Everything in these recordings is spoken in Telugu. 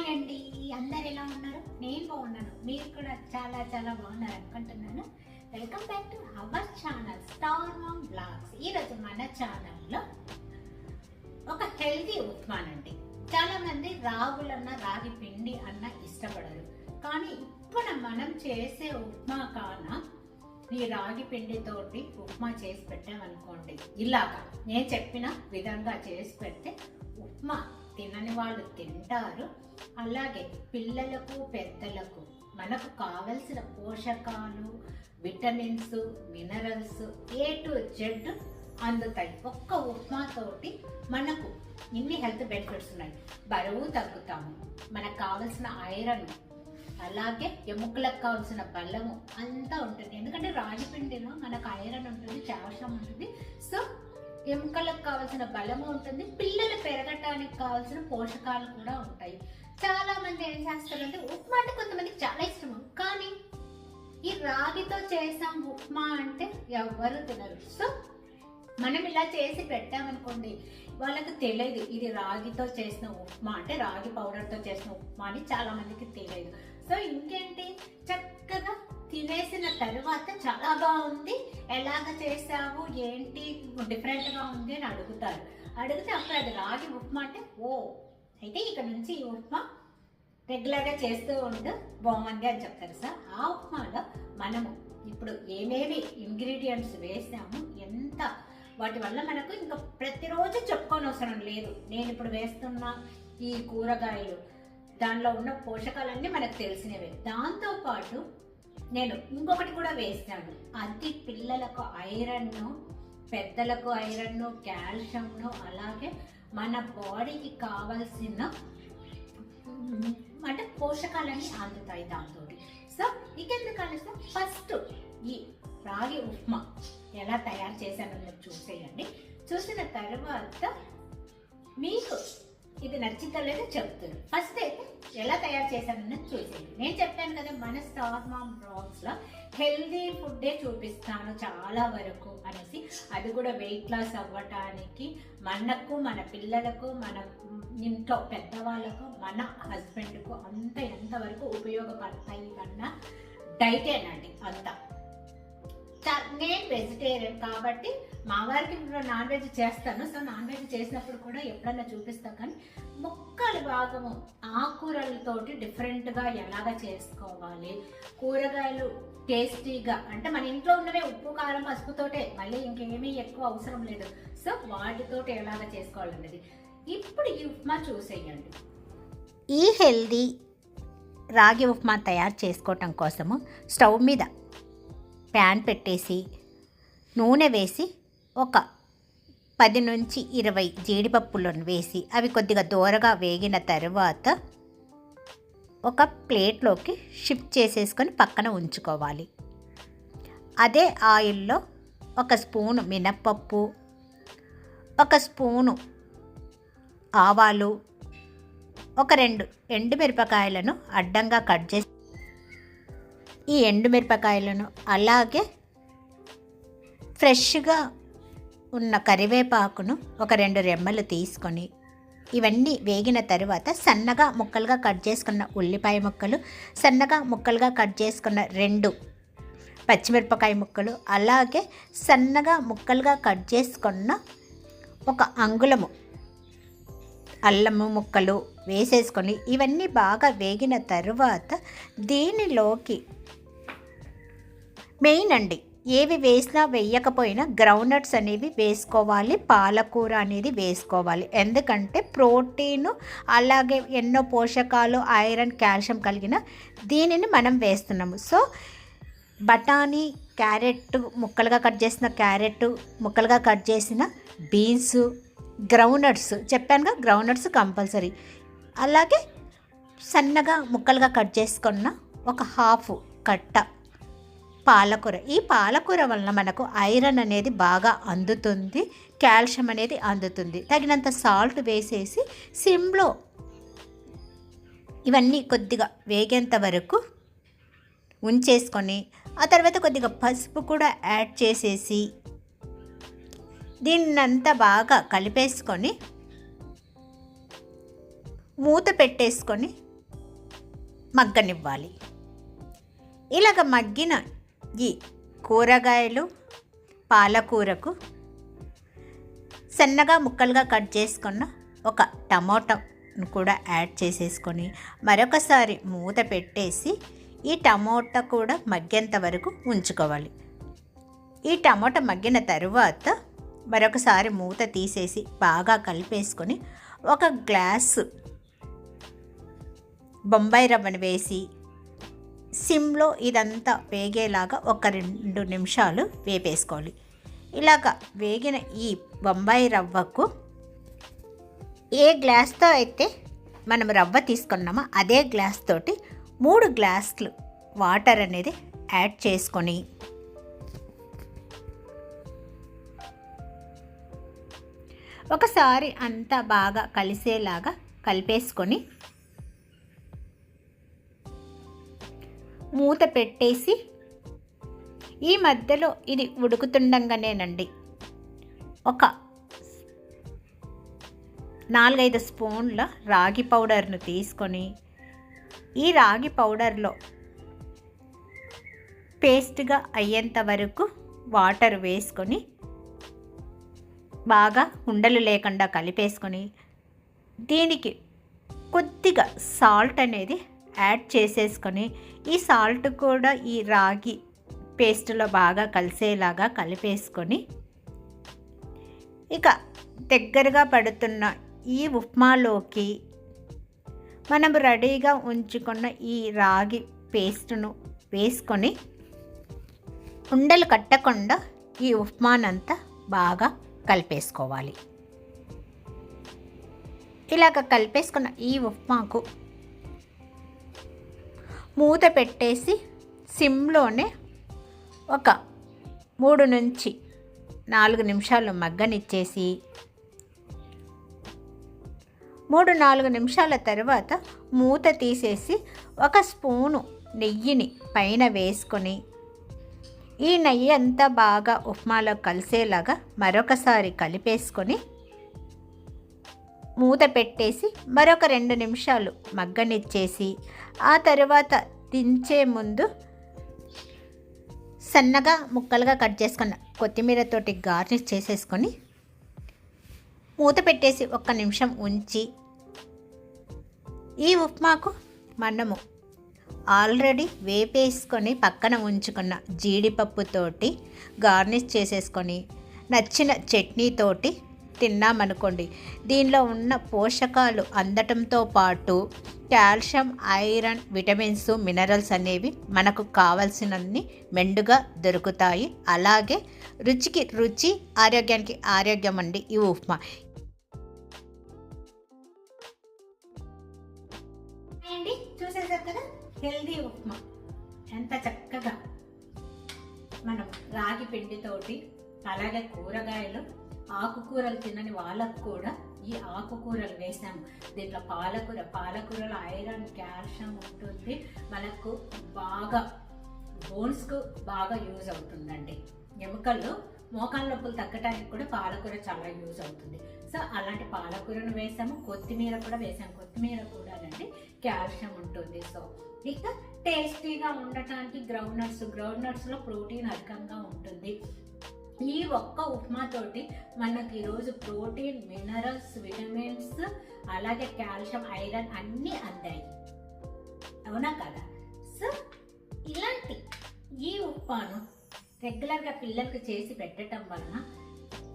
హాయ్ అండి. అందరు ఎలా ఉన్నారు? నేను బాగున్నాను. మీరు కూడా చాలా చాలా బాగున్నారు అనుకుంటున్నాను. Welcome back to our channel star mom vlogs ఈరోజు మన ఛానల్లో ఒక హెల్తీ ఉప్మానండి చాలా మంది రాగులన్న రాగి పిండి అన్న ఇష్టపడరు. కానీ ఇప్పుడు మనం చేసే ఉప్మా కాన ఈ రాగి పిండితోటి ఉప్మా చేసి పెట్టామనుకోండి ఇలాగా నేను చెప్పిన విధంగా చేసి పెడితే ఉప్మా తినని వాళ్ళు తింటారు. అలాగే పిల్లలకు పెద్దలకు మనకు కావలసిన పోషకాలు vitamins minerals A to Z అందుతాయి. ఒక్క ఉప్మాతోటి మనకు ఇన్ని హెల్త్ బెనిఫిట్స్ ఉన్నాయి. బరువు తగ్గుతాము. మనకు కావలసిన ఐరన్ అలాగే ఎముకలకు కావాల్సిన బలము అంతా ఉంటుంది. ఎందుకంటే రాగి పిండిలో మనకు ఐరన్ ఉంటుంది కాల్షియం ఉంటుంది. సో ఎముకలకు కావాల్సిన బలము ఉంటుంది పిల్లలు పెరగటానికి కావాల్సిన పోషకాలు కూడా ఉంటాయి. చాలా మంది ఏం చేస్తారంటే ఉప్మా అంటే కొంతమందికి చాలా ఇష్టం కానీ ఈ రాగితో చేసాం ఉప్మా అంటే ఎవ్వరు తినరు. సో మనం ఇలా చేసి పెట్టామనుకోండి వాళ్ళకి తెలియదు ఇది రాగితో చేసిన ఉప్మా అంటే రాగి పౌడర్తో చేసిన ఉప్మా అని చాలా మందికి తెలియదు. సో ఇంకేంటి? చక్కగా తినేసిన తర్వాత చాలా బాగుంది. ఎలాగ చేసావు ఏంటి? డిఫరెంట్గా ఉంది అని అడుగుతారు. అడిగితే అప్పుడు అది రాగి ఉప్మా అంటే ఓ! అయితే ఇక్కడ నుంచి ఈ ఉప్మా రెగ్యులర్గా చేస్తూ ఉండు బాగుంది అని చెప్తారు సార్. ఆ ఉప్మాలో మనము ఇప్పుడు ఏమేమి ఇంగ్రీడియంట్స్ వేసాము ఎంత వాటి వల్ల మనకు ఇంకా ప్రతిరోజు చెప్పుకోని అవసరం లేదు. నేను ఇప్పుడు వేస్తున్న ఈ కూరగాయలు దానిలో ఉన్న పోషకాలన్నీ మనకు తెలిసినవే. దాంతో పాటు నేను ఇంకొకటి కూడా వేస్తాను. అది పిల్లలకు ఐరన్ను పెద్దలకు ఐరన్ను కాల్షియంను అలాగే మన బాడీకి కావలసిన అంటే పోషకాలన్నీ అందుతాయి దాంతో సో ఇంకెందుకు అనేసి ఫస్ట్ ఈ రాగి ఉప్మా ఎలా తయారు చేశానో చూసేయండి. చూసిన తర్వాత మీకు ఇది నచ్చిందో లేదో చెప్తారు ఫస్ట్ అయితే ఎలా తయారు చేశానన్నది చూసేయండి. నేను చెప్పాను కదా మన స్టార్ మామ్ బ్లాగ్స్లో హెల్దీ ఫుడ్డే చూపిస్తాను చాలా వరకు అనేసి. అది కూడా వెయిట్ లాస్ అవ్వటానికి మనకు మన పిల్లలకు మన ఇంట్లో పెద్దవాళ్ళకు మన హస్బెండ్కు అంత ఎంతవరకు ఉపయోగపడతాయి కన్నా డైటేనండి అంతా. నేను వెజిటేరియన్ కాబట్టి మా వారికి నాన్ వెజ్ చేస్తాను. సో నాన్ వెజ్ చేసినప్పుడు కూడా ఎప్పుడన్నా చూపిస్తాను కానీ ముక్కలు భాగము ఆకుకూరలతోటి డిఫరెంట్గా ఎలాగ చేసుకోవాలి? కూరగాయలు టేస్టీగా అంటే మన ఇంట్లో ఉన్నవే ఉప్పు కారం పసుపుతోటే మళ్ళీ ఇంకేమీ ఎక్కువ అవసరం లేదు. సో వాటితోటి ఎలాగ చేసుకోవాలన్నది ఇప్పుడు ఈ ఉప్మా చూసేయండి. ఈ హెల్దీ రాగి ఉప్మా తయారు చేసుకోవటం కోసము స్టవ్ మీద ప్యాన్ పెట్టేసి నూనె వేసి ఒక పది నుంచి ఇరవై జీడిపప్పులను వేసి అవి కొద్దిగా దూరగా వేగిన తర్వాత ఒక ప్లేట్లోకి షిఫ్ట్ చేసేసుకొని పక్కన ఉంచుకోవాలి. అదే ఆయిల్లో ఒక స్పూను మినప్పప్పు ఒక స్పూను ఆవాలు ఒక రెండు ఎండుమిరపకాయలను అడ్డంగా కట్ చేసి ఈ ఎండుమిరపకాయలను అలాగే ఫ్రెష్గా ఉన్న కరివేపాకును ఒక రెండు రెమ్మలు తీసుకొని ఇవన్నీ వేగిన తర్వాత సన్నగా ముక్కలుగా కట్ చేసుకున్న ఉల్లిపాయ ముక్కలు సన్నగా ముక్కలుగా కట్ చేసుకున్న రెండు పచ్చిమిరపకాయ ముక్కలు అలాగే సన్నగా ముక్కలుగా కట్ చేసుకున్న ఒక అంగుళము అల్లము ముక్కలు వేసేసుకొని ఇవన్నీ బాగా వేగిన తరువాత దీనిలోకి మెయిన్ అండి ఏవి వేసినా వేయకపోయినా గ్రౌండ్నట్స్ అనేవి వేసుకోవాలి పాలకూర అనేది వేసుకోవాలి. ఎందుకంటే ప్రోటీన్ అలాగే ఎన్నో పోషకాలు ఐరన్ కాల్షియం కలిగిన దీనిని మనం వేస్తున్నాము. సో బఠానీ క్యారెట్ ముక్కలుగా కట్ చేసిన క్యారెట్ ముక్కలుగా కట్ చేసిన బీన్స్ గ్రౌండ్నట్స్ చెప్పానుగా గ్రౌండ్నట్స్ కంపల్సరీ. అలాగే సన్నగా ముక్కలుగా కట్ చేసుకున్న ఒక హాఫ్ కట్ట పాలకూర. ఈ పాలకూర వలన మనకు ఐరన్ అనేది బాగా అందుతుంది కాల్షియం అనేది అందుతుంది. తగినంత సాల్ట్ వేసేసి సిమ్లో ఇవన్నీ కొద్దిగా వేగేంత వరకు ఉంచేసుకొని ఆ తర్వాత కొద్దిగా పసుపు కూడా యాడ్ చేసేసి దీన్నంతా బాగా కలిపేసుకొని మూత పెట్టేసుకొని మగ్గనివ్వాలి. ఇలాగ మగ్గిన ఈ కూరగాయలు పాలకూరకు సన్నగా ముక్కలుగా కట్ చేసుకున్న ఒక టమోటాను కూడా యాడ్ చేసేసుకొని మరొకసారి మూత పెట్టేసి ఈ టమోటా కూడా మగ్గేంత వరకు ఉంచుకోవాలి. ఈ టమోటా మగ్గిన తరువాత మరొకసారి మూత తీసేసి బాగా కలిపేసుకొని ఒక గ్లాసు బొంబాయి రవ్వను వేసి సిమ్లో ఇదంతా వేగేలాగా ఒక రెండు నిమిషాలు వేపేసుకోవాలి. ఇలాగ వేగిన ఈ బొంబాయి రవ్వకు ఏ గ్లాస్తో అయితే మనం రవ్వ తీసుకున్నామో అదే గ్లాస్ తోటి మూడు గ్లాసులు వాటర్ అనేది యాడ్ చేసుకొని ఒకసారి అంతా బాగా కలిసేలాగా కలిపేసుకొని మూత పెట్టేసి ఈ మధ్యలో ఇది ఉడుకుతుండగానేనండి. ఒక నాలుగైదు స్పూన్ల రాగి పౌడర్ను తీసుకొని ఈ రాగి పౌడర్లో పేస్ట్గా అయ్యేంత వరకు వాటర్ వేసుకొని బాగా ఉండలు లేకుండా కలిపేసుకొని దీనికి కొద్దిగా సాల్ట్ అనేది యాడ్ చేసేసుకొని ఈ సాల్ట్ కూడా ఈ రాగి పేస్ట్లో బాగా కలిసేలాగా కలిపేసుకొని ఇక దగ్గరగా పడుతున్న ఈ ఉప్మాలోకి మనం రెడీగా ఉంచుకున్న ఈ రాగి పేస్ట్ను వేసుకొని ఉండలు కట్టకుండా ఈ ఉప్మానంతా బాగా కలిపేసుకోవాలి. ఇలాగ కలిపేసుకున్న ఈ ఉప్మాకు మూత పెట్టేసి సిమ్లోనే ఒక మూడు నుంచి నాలుగు నిమిషాలు మగ్గనిచ్చేసి మూడు నాలుగు నిమిషాల తర్వాత మూత తీసేసి ఒక స్పూను నెయ్యిని పైన వేసుకొని ఈ నెయ్యి అంతా బాగా ఉప్మాలో కలిసేలాగా మరొకసారి కలిపేసుకొని మూత పెట్టేసి మరొక రెండు నిమిషాలు మగ్గనిచ్చేసి ఆ తర్వాత దించే ముందు సన్నగా ముక్కలుగా కట్ చేసుకున్న కొత్తిమీరతోటి గార్నిష్ చేసేసుకొని మూత పెట్టేసి ఒక్క నిమిషం ఉంచి ఈ ఉప్మాకు మనము ఆల్రెడీ వేపేసుకొని పక్కన ఉంచుకున్న జీడిపప్పుతోటి గార్నిష్ చేసేసుకొని నచ్చిన చట్నీతోటి తిన్నామనుకోండి. దీనిలో ఉన్న పోషకాలు అందటంతో పాటు కాల్షియం ఐరన్ విటమిన్స్ మినరల్స్ అనేవి మనకు కావలసినన్ని మెండుగా దొరుకుతాయి. అలాగే రుచికి రుచి ఆరోగ్యానికి ఆరోగ్యం అండి ఈ ఉప్మా. చూసేసారు కదా? హెల్దీ ఉప్మా. ఎంత చక్కగా మనం రాగి పిండితోటి అలాగే కూరగాయలు ఆకుకూరలు తినని వాళ్ళకు కూడా ఈ ఆకుకూరలు వేసాము దీంట్లో పాలకూర పాలకూరలో ఐరన్ కాల్షియం ఉంటుంది. మనకు బాగా బోన్స్కు బాగా యూజ్ అవుతుందండి. ఎముకల్లో మోకాళ్ళ నొప్పులు తగ్గడానికి కూడా పాలకూర చాలా యూజ్ అవుతుంది. సో అలాంటి పాలకూరను వేసాము కొత్తిమీర కూడా వేసాము కొత్తిమీర కూడా అండి కాల్షియం ఉంటుంది. సో ఇక టేస్టీగా ఉండటానికి గ్రౌండ్ నట్స్ గ్రౌండ్ నట్స్లో ప్రోటీన్ అధికంగా ఉంటుంది. ఈ ఒక్క ఉప్మా తోటి మనకి ఈరోజు ప్రోటీన్ మినరల్స్ విటమిన్స్ అలాగే కాల్షియం ఐరన్ అన్నీ అందాయి. అవునా కదా? సో ఇలాంటి ఈ ఉప్మాను రెగ్యులర్గా పిల్లలకు చేసి పెట్టడం వలన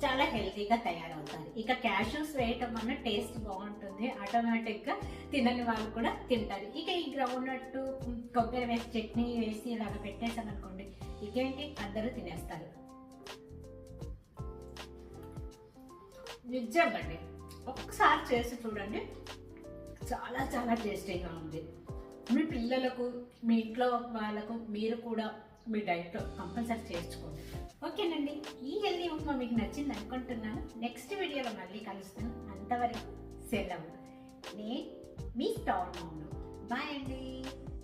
చాలా హెల్తీగా తయారవుతారు. ఇక క్యాషూస్ వేయటం వలన టేస్ట్ బాగుంటుంది. ఆటోమేటిక్గా తినని వాళ్ళు కూడా తింటారు. ఇక ఈ గ్రౌండ్నట్టు కొబ్బరి వేసి చట్నీ వేసి ఇలాగ పెట్టేసాం అనుకోండి ఇకేంటి? అందరూ తినేస్తారు. నిజంగండి ఒక్కసారి చేసి చూడండి. చాలా చాలా టేస్టీగా ఉంది. మీ పిల్లలకు మీ ఇంట్లో వాళ్ళకు మీరు కూడా మీ డైట్లో కంపల్సరీ చేసుకోండి ఓకేనండి. ఈ హెల్దీ ఉప్మా మీకు నచ్చింది అనుకుంటున్నాను. నెక్స్ట్ వీడియోలో మళ్ళీ కలుస్తాను. అంతవరకు సెలవు. నేను మీ స్టార్ బాయ్ అండి.